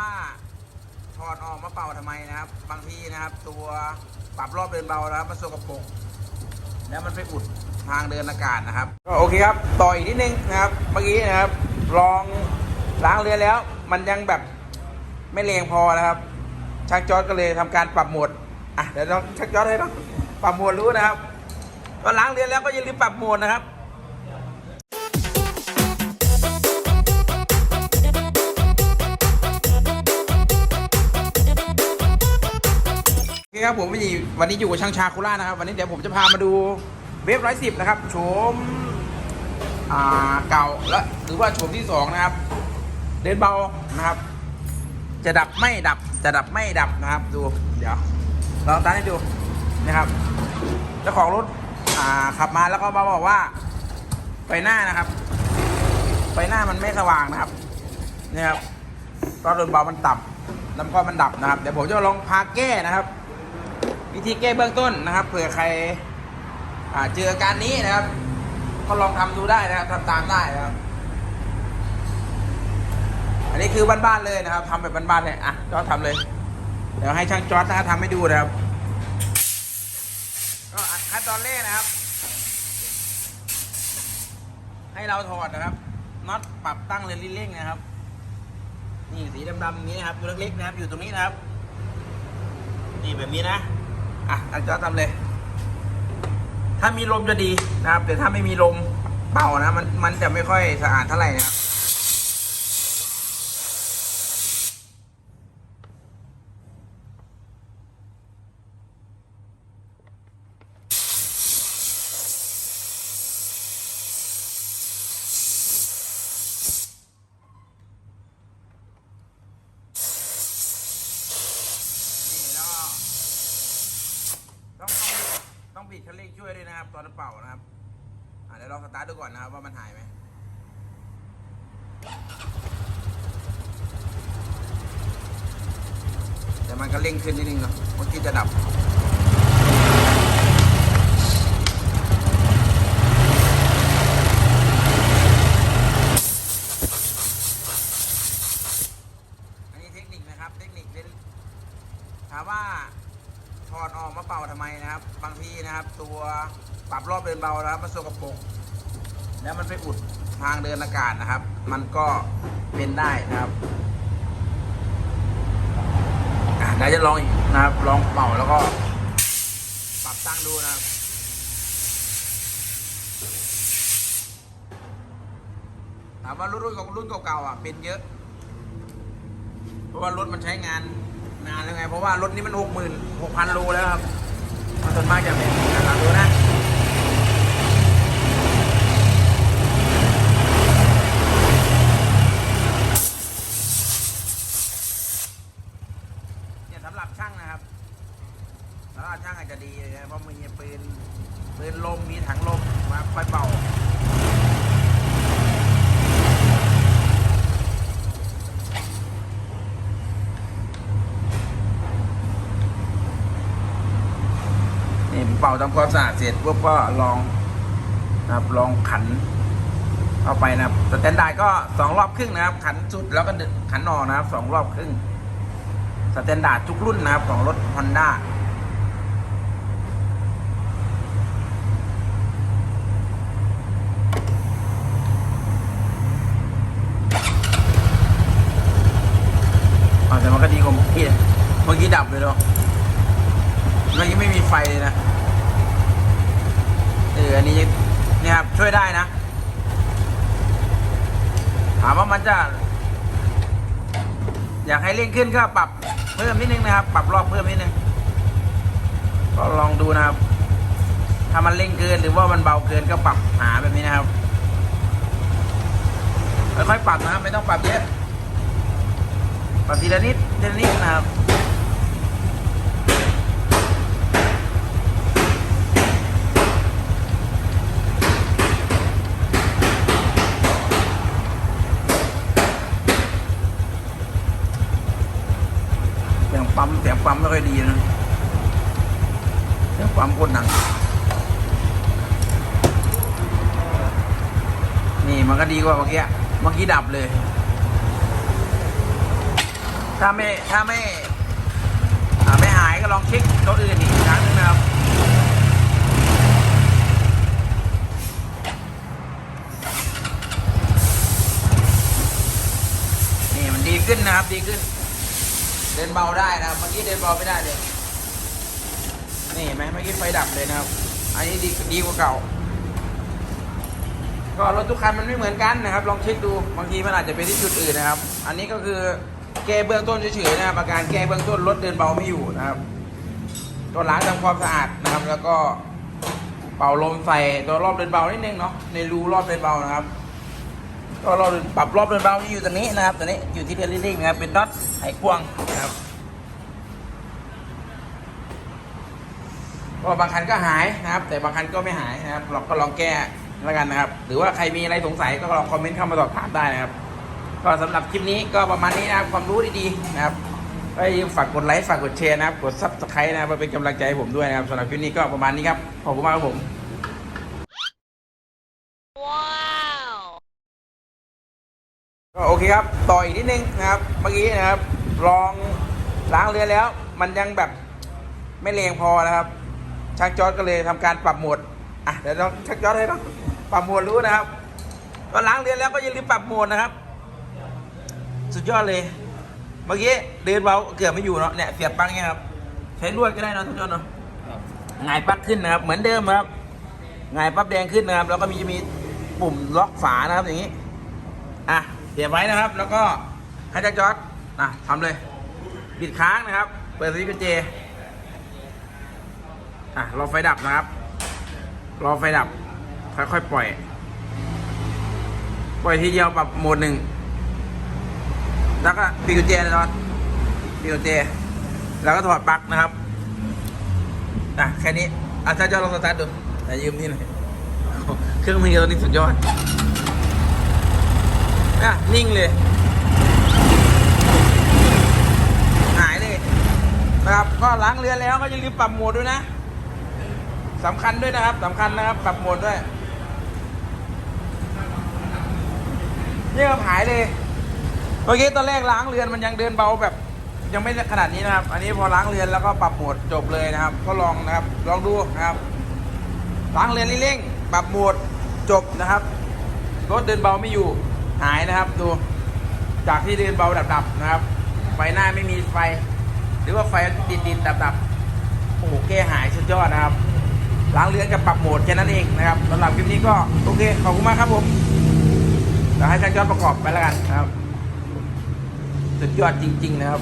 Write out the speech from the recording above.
ว่าถอดออกมาเป่าทำไมนะครับ บางทีนะครับ ตัวปรับรอบเดินเบานะครับมันสกปรกแล้วมันไปอุดทางเดินอากาศนะครับก็โอเคครับต่ออีกนิดนึงนะครับเมื่อกี้นะครับลองล้างเรือแล้ว มันยังแบบไม่แรงพอนะครับช่างจอดก็เลยทำการปรับโหมดอะเดี๋ยวต้องช่างจอดให้ต้องปรับโหมดรู้นะครับก็ล้างเรือแล้วก็อย่าลืมปรับโหมดนะครับ ครับผมวันนี้วันนี้อยู่กับช่างชาคุล่านะครับ วันนี้เดี๋ยวผมจะพามาดูเวฟร้อยสิบนะครับโฉมอ่าเก่าและหรือว่าโฉมที่สองนะครับ เดินเบานะครับ จะดับไม่ดับจะดับไม่ดับนะครับ ดูเดี๋ยวลองตั้งให้ดูนะครับเจ้าของรถอ่าขับมาแล้วก็มาบอกว่าไฟหน้านะครับไฟหน้ามันไม่สว่างนะครับนี่ครับตอนเดินเบามันต่ำแล้วก็มันดับนะครับ เดี๋ยวผมจะลองพาแก้นะครับ วิธีแก้เบื้องต้นนะครับ เผื่อใครเจออาการนี้นะครับ ก็ลองทำดูได้นะครับทำตามได้นะครับ อันนี้คือบ้านๆเลยนะครับทำแบบบ้านๆเลยอะจอร์ดทำเลยเดี๋ยวให้ช่างจอร์ดนะครับทำให้ดูนะครับก็ขั้นตอนแรกนะครับ ให้เราถอดนะครับน็อตปรับตั้งเรือนลิ้นเร่งนะครับ นี่สีดำๆนี้นะครับตัวเล็กๆนะครับ อยู่ตรงนี้นะครับ นี่แบบนี้นะ อะอาจอร์ทำเลย ถ้ามีลมจะดีนะครับ แต่ถ้าไม่มีลมเป่านะ มันมันจะไม่ค่อยสะอาดเท่าไหร่นะครับ นี่แล้วก็ต้องต้องต้องบิดคันเร่ง ช่วยด้วยนะครับ ตอนเป่านะครับอะเดี๋ยวลองสตาร์ทดูก่อนนะครับว่ามันหายไหมแต่มันก็เร่งขึ้นนิดนึงเนาะเมื่อกี้จะดับอันนี้เทคนิคนะครับเทคนิคเล่นถามว่า ถอดออกมาเป่าทำไมนะครับ บางทีนะครับ ตัวปรับรอบเดินเบานะครับมันสกปรกแล้วมันไปอุดทางเดินอากาศนะครับ มันก็เป็นได้นะครับเดี๋ยวจะลองอีกนะครับ ลองเป่าแล้วก็ ปรับตั้งดูนะครับถามว่ารุ่นรุ่นของรุ่นเก่าๆอะเป็นเยอะ เพราะว่ารถมันใช้งาน นานแล้วไง เพราะว่ารถนี้มันหกหมื่นหกพันโลแล้วครับมันส่วนมากจะเป็นนะครับดูนะเนี่ยสำหรับช่างนะครับสำหรับช่างอาจจะดีนะเพราะมีปืนปืนลมมีถังลมมาไปเป่า นี่เป่าทำความสะอาดเสร็จปุ๊บก็ลองนะครับลองขันเข้าไปนะครับสแตนดาร์ดก็สองรอบครึ่งนะครับ ขันจุดแล้วก็ขันออกนะครับสองรอบครึ่งสแตนดาร์ดทุกรุ่นนะครับของรถฮอนด้าแต่มันก็ดีกว่าเมื่อกี้เมื่อกี้ดับเลยเนาะ เมื่อกี้ ไม่มีนะเอออันนี้เนี่ยครับช่วยได้นะ ถามว่ามันจะ อยากให้เร่งขึ้นก็ปรับเพิ่มนิดนึงนะครับ ปรับรอบเพิ่มนิดนึงก็ลองดูนะครับ ถ้ามันเร่งเกินหรือว่ามันเบาเกินก็ปรับหาแบบนี้นะครับค่อยๆปรับนะครับไม่ต้องปรับเยอะปรับทีละนิดทีละนิดนะครับ เสียงปั๊มเสียงปั๊มไม่ค่ อยดีนะเสียงปั๊มโคตรหนักนี่มันก็ดีกว่าเมื่อกี้เมื่อกี้ดับเลย ถ้าไม่ถ้าไม่อ่าไม่หายก็ลองเช็คตัวอื่นอีกครั้งนึงนะครับนี่มันดีขึ้นนะครับดีขึ้น ดินเบาได้นะครับเมื่อกี้เดินเบาไม่ได้เลยนี่เห็นไหมเมื่อกี้ไฟดับเลยนะครับ อันนี้ดีดีกว่าเก่า ก็รถทุกคันมันไม่เหมือนกันนะครับ ลองเช็คดูบางทีมันอาจจะเป็นที่จุดอื่นนะครับ อันนี้ก็คือแก้เบื้องต้นเฉยๆนะครับอาการแก้เบื้องต้นรถเดินเบาไม่อยู่นะครับตัวล้างทำความสะอาดนะครับ แล้วก็เป่าลมใส่ตัวรอบเดินเบานิดนึงเนาะในรูรอบเดินเบานะครับ ก็เดินปรับรอบเดินเบาที่อยู่ตรงนี้นะครับตัวนี้อยู่ที่เดือนลิงนะครับเป็นน็อตไขควงนะครับก็บางคันก็หายนะครับ แต่บางคันก็ไม่หายนะครับ เราก็ลองแก้แล้วกันนะครับ หรือว่าใครมีอะไรสงสัยก็ลองคอมเมนต์เข้ามาสอบถามได้นะครับ ก็สำหรับคลิปนี้ก็ประมาณนี้นะครับความรู้ดีๆนะครับก็อย่าลืมฝากกดไลค์ฝากกดแชร์นะครับ กดซับสไครต์นะครับเพื่อเป็นกำลังใจให้ผมด้วยนะครับสำหรับคลิปนี้ก็ประมาณนี้ครับขอบคุณมากครับผม Wow. ก็ โอเคครับ ต่ออีกนิดนึงนะครับ เมื่อกี้นะครับ ลองล้างเรือแล้ว มันยังแบบไม่แรงพอนะครับช่างจอดก็เลยทำการปรับโหมด อะ เดี๋ยวต้องช่างจอดให้ต้องปรับโหมดรู้นะครับก็ล้างเรือแล้วก็อย่าลืมปรับโหมดนะครับ สุดยอดเลย เมื่อกี้เดินเบาเกือบไม่อยู่เนาะ เนี่ยเสียบปลั๊กเนี่ยครับ ใช้ลวดก็ได้นะทุกคนเนาะหงายปลั๊กขึ้นนะครับ เหมือนเดิมครับหงายปั๊บแดงขึ้นนะครับ แล้วก็มีจะมีปุ่มล็อกฝานะครับอย่างนี้ อะ เสียบไว้นะครับ แล้วก็ให้แจ็คจอดอะทำเลยปิดค้างนะครับ เปิดสวิตช์กุญแจอะรอไฟดับนะครับ รอไฟดับ ค่อยๆปล่อย ปล่อยทีเดียวปรับโหมดหนึ่ง แล้วก็ปิดกุญแจนะจอร์ดปิดกุญแจแล้วก็ถอดปลั๊กนะครับอะแค่นี้อาจารย์จอร์ดลองสตาร์ทดูแต่ยืมนี่หน่อยเครื่องมือตัวนี้สุดยอด นิ่งเลย หายเลยนะครับ ก็ล้างเรือแล้วก็อย่าลืมปรับโหมดด้วยนะสำคัญด้วยนะครับสำคัญนะครับ ปรับโหมดด้วยนี่ก็หายเลยเมื่อกี้ตอนแรกล้างเรือนมันยังเดินเบาแบบ ยังไม่ขนาดนี้นะครับ อันนี้พอล้างเรือนแล้วก็ปรับโหมดจบเลยนะครับก็ลองนะครับ ลองดูนะครับ ล้างเรือนเร่งๆปรับโหมดจบนะครับรถเดินเบาไม่อยู่ หายนะครับดูจากที่เดินเบาดับๆนะครับ ไฟหน้าไม่มีไฟ หรือว่าไฟติดๆดับๆโอ้โหแก้หายสุดยอดนะครับล้างเลือนกับปรับโหมดแค่นั้นเองนะครับสำหรับคลิปนี้ก็โอเคขอบคุณมากครับผมเดี๋ยวให้ช่างยอดประกอบไปแล้วกันนะครับสุดยอดจริง ๆ นะครับ